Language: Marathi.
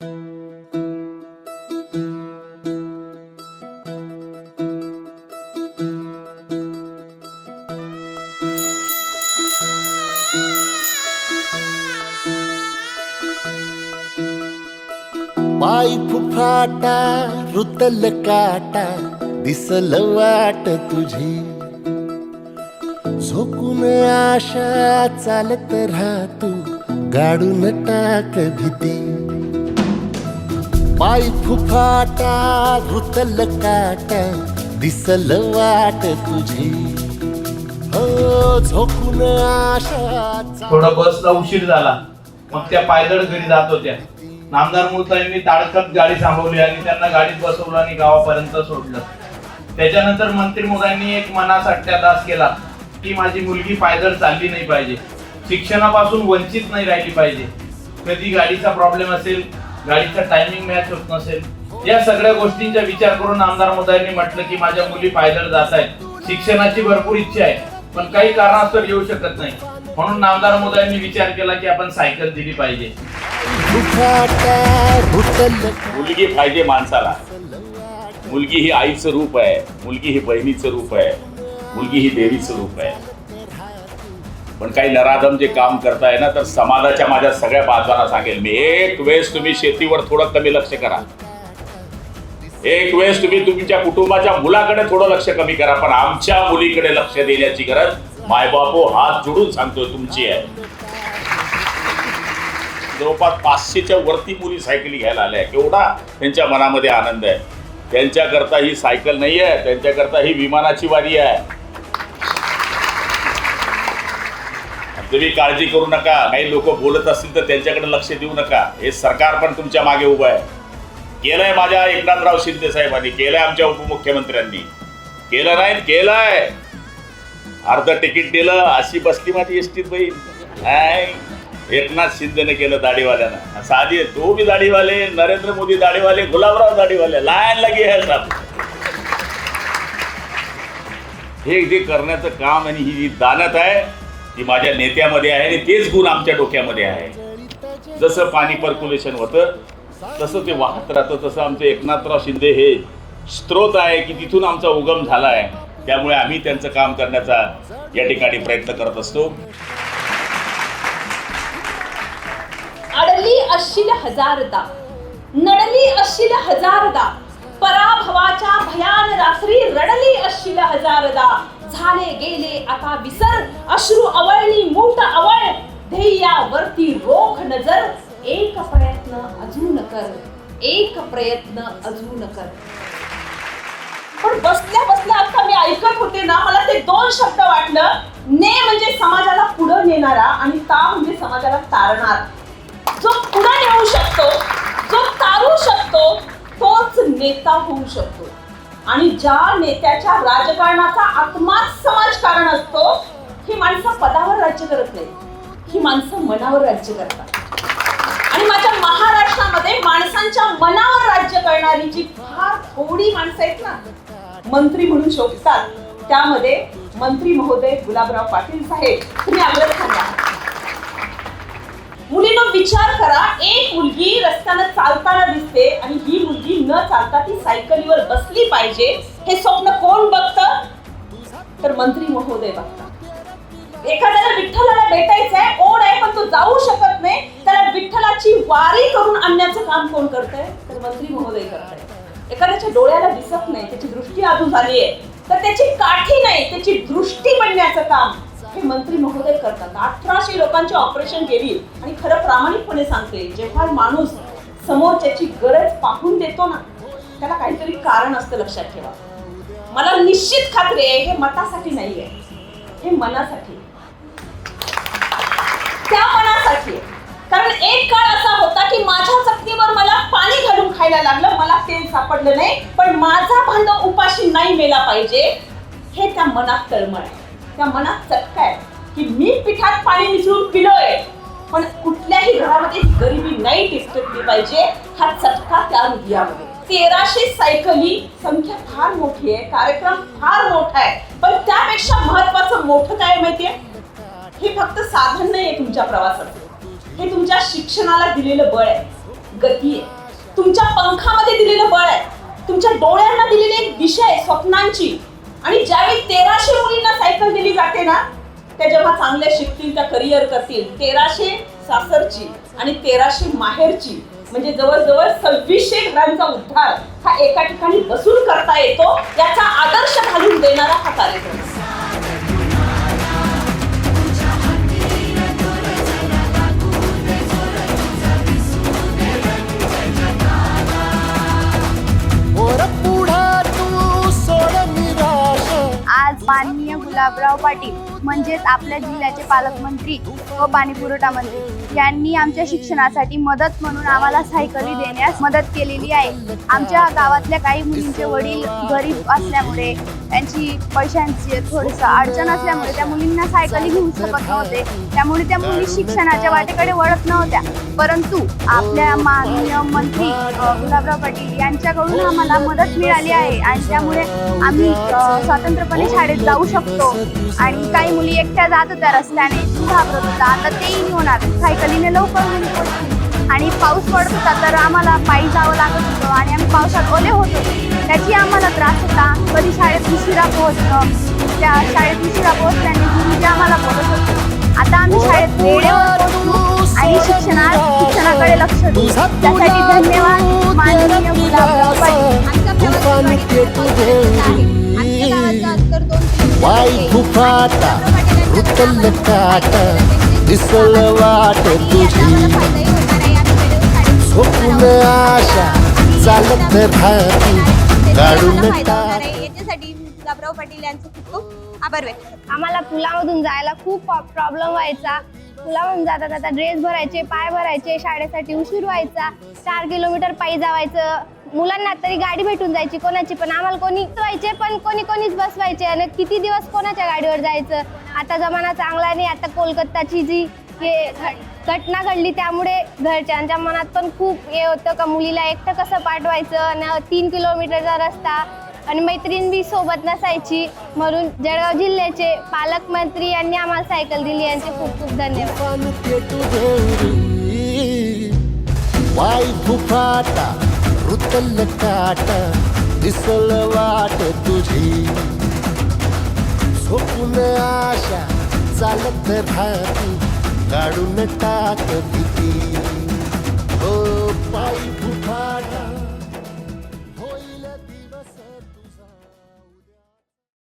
पाय फुफाटा रुतल काटा दिसल वाट तुझी. झोकून आशा चालत राहतू गाडून टाक भीती. पाय फुफाटा रुतल काटा दिसल वाट तुझी. हो आशा थोडा बसला उशीर झाला. मग त्या पायदळ घरी जात होत्या. नामदार मुलतांनी ताडकत गाडी थांबवली आणि त्यांना गाडीत बसवलं आणि गावापर्यंत सोडलं. त्याच्यानंतर मंत्री मुलांनी एक मनासाठी अट्ट्यादास केला की माझी मुलगी पायदळ चालली नाही पाहिजे. शिक्षणापासून वंचित नाही राहिली पाहिजे. कधी गाडीचा प्रॉब्लेम असेल गाडीचा टायमिंग मॅच होत नसेल. या सगळ्या गोष्टींचा विचार करून आमदार मोदयांनी म्हटलं की माझ्या मुली पायदळ जात आहेत. शिक्षणाची भरपूर इच्छा आहे पण काही कारणास्तव येऊ शकत नाही. म्हणून आमदार मोदयांनी विचार केला की आपण सायकल दिली पाहिजे. मुलगी पाहिजे माणसाला. मुलगी ही आईचं रूप आहे मुलगी ही बहिणीचं रूप आहे मुलगी ही देवीचं रूप आहे. पण काही नराधम जे काम करताय ना तर समाजाच्या माझ्या सगळ्या बाजूला सांगेल. मी एक वेळेस तुम्ही शेतीवर थोडं कमी लक्ष करा. एक वेळेस तुम्ही तुमच्या कुटुंबाच्या मुलाकडे थोडं लक्ष कमी करा पण आमच्या मुलीकडे लक्ष देण्याची गरज मायबापो हात जोडून सांगतोय तुमची आहे. जवळपास पाचशेच्या वरती मुली सायकली घ्यायला आल्या केवढा त्यांच्या मनामध्ये आनंद आहे. त्यांच्याकरता ही सायकल नाही आहे त्यांच्याकरता ही विमानाची वारी आहे. तुम्ही काळजी करू नका. काही लोक बोलत असतील तर त्यांच्याकडे लक्ष देऊ नका. हे सरकार पण तुमच्या मागे उभं आहे. केलंय माझ्या एकनाथराव शिंदे साहेबांनी केलंय आमच्या उपमुख्यमंत्र्यांनी. केलं नाही केलंय. अर्ध तिकीट दिलं अशी बसली माझी एसटीत बाई काय एकनाथ शिंदेने केलं दाढीवाल्यानं. साधी तो बी दाढीवाले नरेंद्र मोदी दाढीवाले गुलाबराव दाढीवाले. लायन लगी आहे साहेब हे जे करण्याचं काम आणि ही जी दानत आहे ती माझ्या नेत्यामध्ये आहे आणि तेच गुण आमच्या डोक्यामध्ये आहे. जसं पाणी पर्क्युलेशन होतं तसं ते वाहत राहतं तसं आमचे एकनाथराव शिंदे हे स्त्रोत आहे की तिथून आमचा उगम झाला आहे. त्यामुळे आम्ही त्यांचं काम करण्याचा या ठिकाणी प्रयत्न करत असतो. अडली असशील हजारदा नडली असशील हजारदा पराभवाच्या भयान रात्री रडली असशील हजारदा. झाले गेले. आता विसर. अश्रू अवळणी मूठ अवळ. ध्येयावरती रोख नजर. एक प्रयत्न अजून कर. एक प्रयत्न अजून कर. पण बसल्या बसल्या आता मी ऐकत होते ना मला ते दोन शब्द वाटलं. ने म्हणजे समाजाला पुढे नेणारा आणि ता म्हणजे समाजाला तारणार. जो पुढे नेऊ शकतो जो तारू शकतो तोच नेता होऊ शकतो. आणि ज्या नेत्याच्या राजकारणाचा आत्माच समाजकारण असतो ही माणसं पदावर राज्य करत नाही ही माणसं मनावर राज्य करतात. आणि माझ्या महाराष्ट्रामध्ये माणसांच्या मनावर राज्य करणारी जी फार थोडी माणसं आहेत ना मंत्री म्हणून शोभतात. त्यामध्ये मंत्री महोदय गुलाबराव पाटील साहेब. तुम्ही अग्रस्थानी विचार करा एक मुलगी रस्त्यानं चालताना दिसते आणि ही मुलगी न चालता ती सायकलीवर बसली पाहिजे हे स्वप्न कोण बघतं? तर मंत्री महोदय बघतात. एखाद्याला विठ्ठलाला भेटायचंय ओढ आहे पण तो जाऊ शकत नाही त्याला विठ्ठलाची वारी करून आणण्याचं काम कोण करतंय? तर मंत्री महोदय करताय एखाद्याच्या डोळ्याला दिसत नाही त्याची दृष्टी अजून झाली आहे. तर त्याची काठी नाही त्याची दृष्टी बनण्याचं काम हे मंत्री महोदय करतात. अठराशे लोकांची ऑपरेशन केली आणि खरं प्रामाणिकपणे सांगते जेव्हा माणूस समोरच्याची गरज पाहून देतो ना त्याला काहीतरी कारण असतं लक्षात ठेवा. मला निश्चित खात्री आहे हे मतासाठी नाही आहे हे मनासाठी. त्या मनासाठी. कारण एक काळ असा होता की माझ्या चटणीवर मला पाणी घालून खायला लागलं मला तेल सापडलं नाही पण माझा भांड उपाशी नाही मेला पाहिजे हे त्या मनात तळमळ आहे. त्या मनात चटका आहे की मी पिठात पाणी मिसळून पिलोय. पण कुठल्याही घरामध्ये गरिबी नाही टिकटली पाहिजे. हा चटका त्या हृदयामध्ये. तेराशे सायकली संख्या फार मोठी आहे. कार्यक्रम फार मोठा आहे. पण त्यापेक्षा महत्वाचं मोठं काय माहितीये? हे फक्त साधन नाही आहे तुमच्या प्रवासाचं. हे तुमच्या शिक्षणाला दिलेलं बळ आहे. गती आहे. तुमच्या पंखामध्ये दिलेलं बळ आहे. तुमच्या डोळ्यांना दिलेली एक दिशा आहे स्वप्नांची. आणि ज्यावेळी तेराशे मुलींना सायकल दिली जाते ना त्या जेव्हा चांगल्या शिकतील त्या करिअर करतील तेराशे सासरची आणि तेराशे माहेरची म्हणजे जवळजवळ सव्वीसशे घरांचा उद्धार हा एका ठिकाणी बसून करता येतो याचा आदर्श घालून देणारा हा कार्यक्रम. गुलाबराव पाटील म्हणजेच आपल्या जिल्ह्याचे पालकमंत्री व पाणीपुरवठा मंत्री यांनी आमच्या शिक्षणासाठी मदत म्हणून आम्हाला सायकली देण्यास मदत केलेली आहे. आमच्या गावातल्या काही मुलींचे वडील गरीब असल्यामुळे त्यांची पैशांची थोडंसं अडचण असल्यामुळे त्या मुलींना सायकली घेऊ शकत नव्हते. त्यामुळे त्या मुली शिक्षणाच्या वाटेकडे वळत नव्हत्या. परंतु आपल्या माननीय मंत्री गुलाबराव पाटील यांच्याकडून आम्हाला मदत मिळाली आहे आणि त्यामुळे आम्ही स्वतंत्रपणे शाळेत जाऊ शकतो. आणि काही मुली एकट्या जात होत्या रस्त्याने. घाबरत होता आता तेही होणार. सायकलीने लवकर होईल. आणि पाऊस पडत होता तर आम्हाला पायी जावं लागत होतं आणि आम्ही पावसात ओले होत. त्याची आम्हाला त्रास होता. कधी शाळेत उशिरा पोहोचणं त्या शाळेत उशिरा पोहोचल्याने गुरुजी आम्हाला बोलत होते. आता आम्ही शाळेत वेळेवर आणि शिक्षणात शिक्षणाकडे लक्ष देऊ. त्यासाठी धन्यवाद. माननीय दिसल वाट तुझी. झोपून आशा चालत राहती. काढून याच्यासाठी गुलाबराव पाटील यांचं खूप खूप आभार व्यक्त. आम्हाला पुलामधून जायला खूप प्रॉब्लेम व्हायचा. पुलामधून जाता जाता ड्रेस भरायचे पाय भरायचे शाळेसाठी उशीर व्हायचा. चार किलोमीटर पायी जावायचं. मुलांना तरी गाडी भेटून जायची कोणाची पण आम्हाला कोणी बसवायचे पण कोणी कोणीच बसवायचे. आणि किती दिवस कोणाच्या गाडीवर जायचं? आता जमाना चांगला नाही. आता कोलकाताची जी हे घ- घटना घडली त्यामुळे घरच्यांच्या मनात पण खूप हे होतं का मुलीला एकटं कसं पाठवायचं आणि तीन किलोमीटरचा रस्ता आणि मैत्रीण बी सोबत नसायची. म्हणून जळगाव जिल्ह्याचे पालकमंत्री यांनी आम्हाला सायकल दिली. यांचे खूप खूप धन्यवाद. वाट तुझी. झोपून आशा चालत राहती काढून टाक भीती